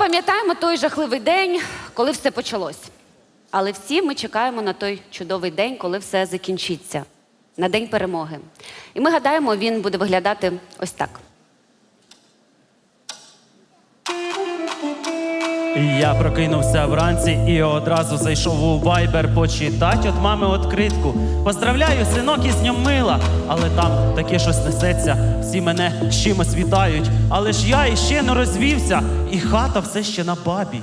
пам'ятаємо той жахливий день, коли все почалось. Але всі ми чекаємо на той чудовий день, коли все закінчиться, на день перемоги. І ми гадаємо, він буде виглядати ось так. Я прокинувся вранці і одразу зайшов у вайбер почитать от мами відкритку. Поздравляю, синок із днем мила, але там таке щось несеться. Всі мене з чимось вітають. Але ж я іще не розвівся, і хата все ще на бабі.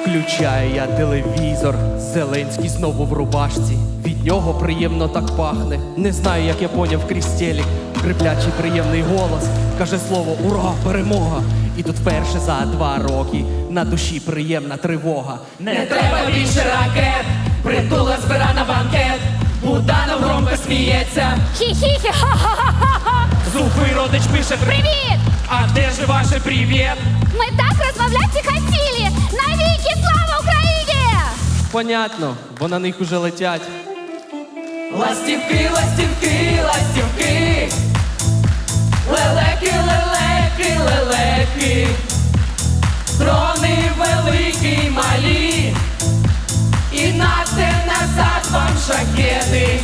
Включаю я телевізор, Зеленський знову в рубашці. Від нього приємно так пахне. Не знаю, як я поняв крізь телек. Криплячий приємний голос каже слово Ура! Перемога! І тут вперше за два роки на душі приємна тривога. Не Треба більше ракет, притула збира на банкет, Буданов громко сміється, Хі-хі-хі, ха-ха-ха-ха! Зухий родич пише Привіт! А де ж ваше привіт? Ми так розмовляти хотіли! Навіки слава Україні! Понятно, бо на них уже летять. Ластівки, ластівки, шахеди.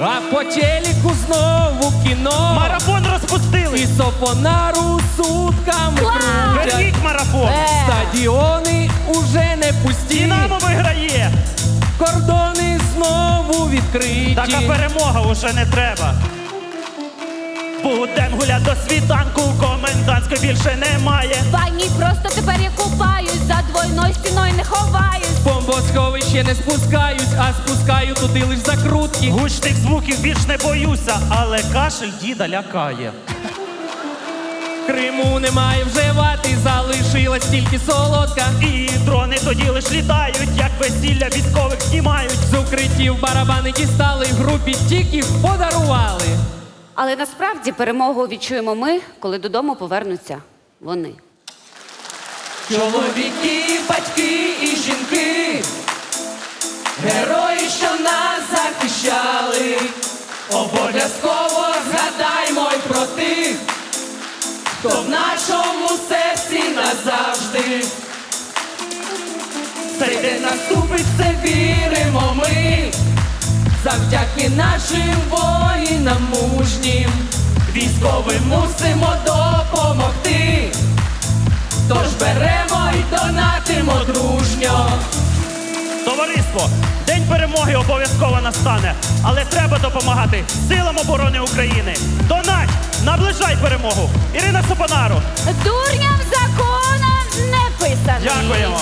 А по телеку знову кіно. Марафон розпустили! І сопонару сутками крутять. Верніть марафон! Стадіони уже не пусті. Динамо виграє! Кордони знову відкриті. Така перемога уже не треба. Будем гулять до світанку, комендантської більше немає. Вані просто тепер я купаюсь, за двойною стіною не ховаюсь. Бомбосховище не спускаюсь, а спускаю туди лиш закрутки. Гучних звуків більш не боюся, але кашель діда лякає. Криму немає вже вати, залишилась тільки солодка. І дрони тоді лиш літають, як весілля військових знімають. З укриттів барабани дістали, групі тільки подарували. Але насправді перемогу відчуємо ми, коли додому повернуться вони. Чоловіки, батьки і жінки, герої, що нас захищали, обов'язково згадаймо й про тих, хто в нашому серці назавжди. Цей день наступить, це віримо ми, завдяки нашим воїнам мужнім, військовим мусимо допомогти. Товариство, день перемоги обов'язково настане, але треба допомагати силам оборони України. Донать, наближай перемогу. Ірина Сопонару, Дурням законом не писаний! дякуємо.